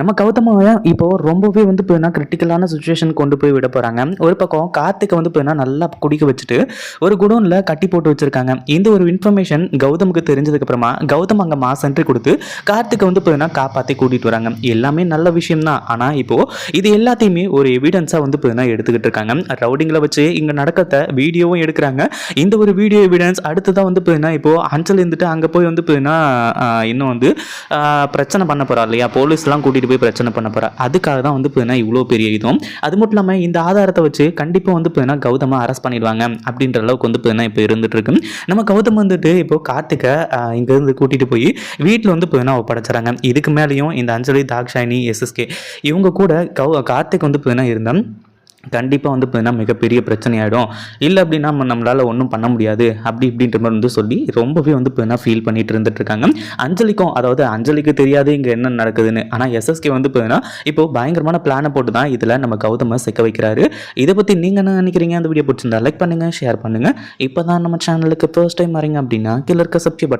நம்ம கௌதமாவை இப்போ ரொம்பவே வந்து போயின்னா கிரிட்டிக்கலான சுச்சுவேஷன் கொண்டு போய் விட போகிறாங்க ஒரு பக்கம் கார்த்திகை வந்து போயின்னா நல்லா குடிக்க வச்சுட்டு ஒரு குடோனில் கட்டி போட்டு வச்சுருக்காங்க. இந்த ஒரு இன்ஃபர்மேஷன் கௌதமுக்கு தெரிஞ்சதுக்கப்புறமா கௌதம் அங்கே மாஸ் கொடுத்து கார்த்திகை வந்து போயினா காப்பாற்றி கூட்டிகிட்டு வராங்க. எல்லாமே நல்ல விஷயம் தான் ஆனால் இப்போது இது எல்லாத்தையுமே ஒரு எவிடன்ஸாக வந்து போயினா எடுத்துக்கிட்டு இருக்காங்க. ரவுடிங்கில் வச்சு இங்கே நடக்கத்தை வீடியோவும் எடுக்கிறாங்க. இந்த ஒரு வீடியோ எவிடன்ஸ் அடுத்ததான் வந்து போயினா இப்போது அஞ்சல் இருந்துட்டு அங்கே போய் வந்து போயினா இன்னும் வந்து பிரச்சனை பண்ண போகிறா இல்லையா? போலீஸ்லாம் கூட்டிகிட்டு கூட்டிகிட்டு போய் பிரச்சனை பண்ண போகிறா அதுக்காக தான் வந்து பார்த்தீங்கன்னா இவ்வளோ பெரிய இதுவும். அது மட்டும் இல்லாமல் இந்த ஆதாரத்தை வச்சு கண்டிப்பாக வந்து பார்த்தீங்கன்னா கௌதமாக அரெஸ்ட் பண்ணிடுவாங்க அப்படின்ற அளவுக்கு வந்து பார்த்தீங்கன்னா இப்போ இருந்துட்டு இருக்கு. நம்ம கௌதம் வந்துட்டு இப்போ கார்த்திகை இங்கேருந்து கூட்டிகிட்டு போய் வீட்டில் வந்து பார்த்தீங்கன்னா ஒப்படைச்சிறாங்க இதுக்கு மேலேயும் இந்த அஞ்சலி தாக்ஷாயினி எஸ்எஸ்கே இவங்க கூட கௌ கார்த்திக் வந்து பார்த்தீங்கன்னா இருந்தால் கண்டிப்பாக வந்து பார்த்தீங்கன்னா மிகப்பெரிய பிரச்சனையாயிடும். இல்லை அப்படின்னா நம்ம நம்மளால் ஒன்றும் பண்ண முடியாது. அப்படி இப்படின்ற மாதிரி வந்து சொல்லி ரொம்பவே வந்து பார்த்தீங்கன்னா ஃபீல் பண்ணிட்டு இருந்துட்டு இருக்காங்க. அஞ்சலிக்கும் அதாவது அஞ்சலிக்கு தெரியாது இங்கே என்ன நடக்குதுன்னு. ஆனால் எஸ்எஸ்கே வந்து பார்த்தீங்கன்னா இப்போ பயங்கரமான பிளானை போட்டு தான் இதில் நம்ம கௌதமை சிக்க வைக்கிறாரு. இதை பற்றி நீங்கள் என்ன நினைக்கிறீங்க? அந்த வீடியோ பிடிச்சிருந்தா லைக் பண்ணுங்கள் ஷேர் பண்ணுங்கள் இப்போ தான் நம்ம சேனலுக்கு ஃபர்ஸ்ட் டைம் வரீங்க அப்படின்னா கீழே இருக்க சப்ஸ்கிரைப்